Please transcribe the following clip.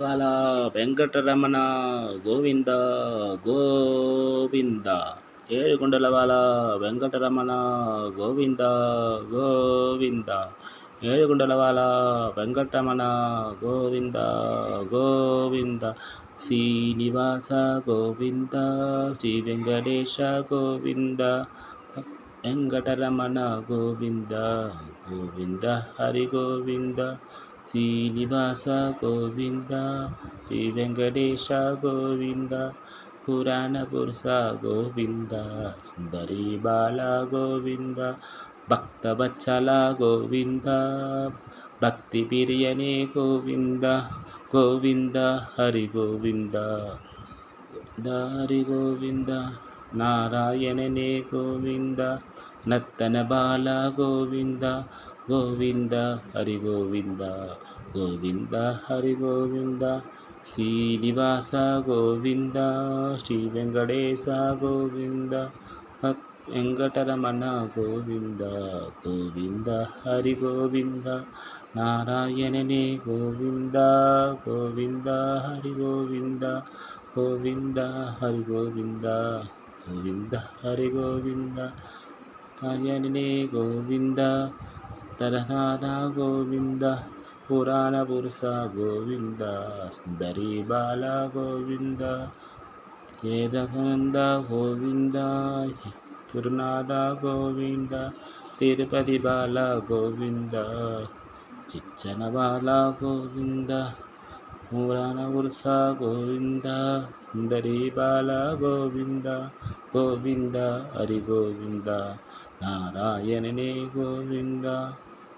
వాళ్ళ వెంకటరమణ గోవింద గోవింద. ఏడుకొండల వాళ్ళ వెంకటరమణ గోవింద గోవింద. ఏడుకొండల వాళ్ళ వెంకటరమణ గోవింద గోవింద. శ్రీనివాస గోవింద శ్రీ వెంకటేశ గోవింద. వెంకటరమణ గోవింద గోవింద హరి గోవింద. శ్రీనివాస గోవింద శ్రీ వెంకటేశ గోవింద పురాణ పురుష గోవింద సుందరి బాల గోవింద భక్తవత్సల గోవింద భక్తి ప్రియనే గోవింద గోవింద హరి గోవింద దారి గోవింద నారాయణనే గోవింద నత్తన బాల గోవింద గోవింద హరి గోవింద గోవింద హరి గోవింద శ్రీనివాస గోవింద శ్రీ వెంకటేశ గోవింద వెంకటరమణ గోవింద గోవింద హరి గోవింద నారాయణనే గోవింద గోవింద హరి గోవింద గోవింద హరి గోవింద గోవింద హరి గోవింద నారాయణనే గోవింద తరనాథ గోవింద పురాణ పురుష గోవింద సుందరి బాల గోవింద వేదగంధ గోవింద తిరునాథ గోవింద తిరుపతి బాల గోవింద చిచ్చన బాల గోవింద పురాణ పురుష గోవింద సుందరి బాల గోవింద గోవింద హరి గోవింద నారాయణనే గోవింద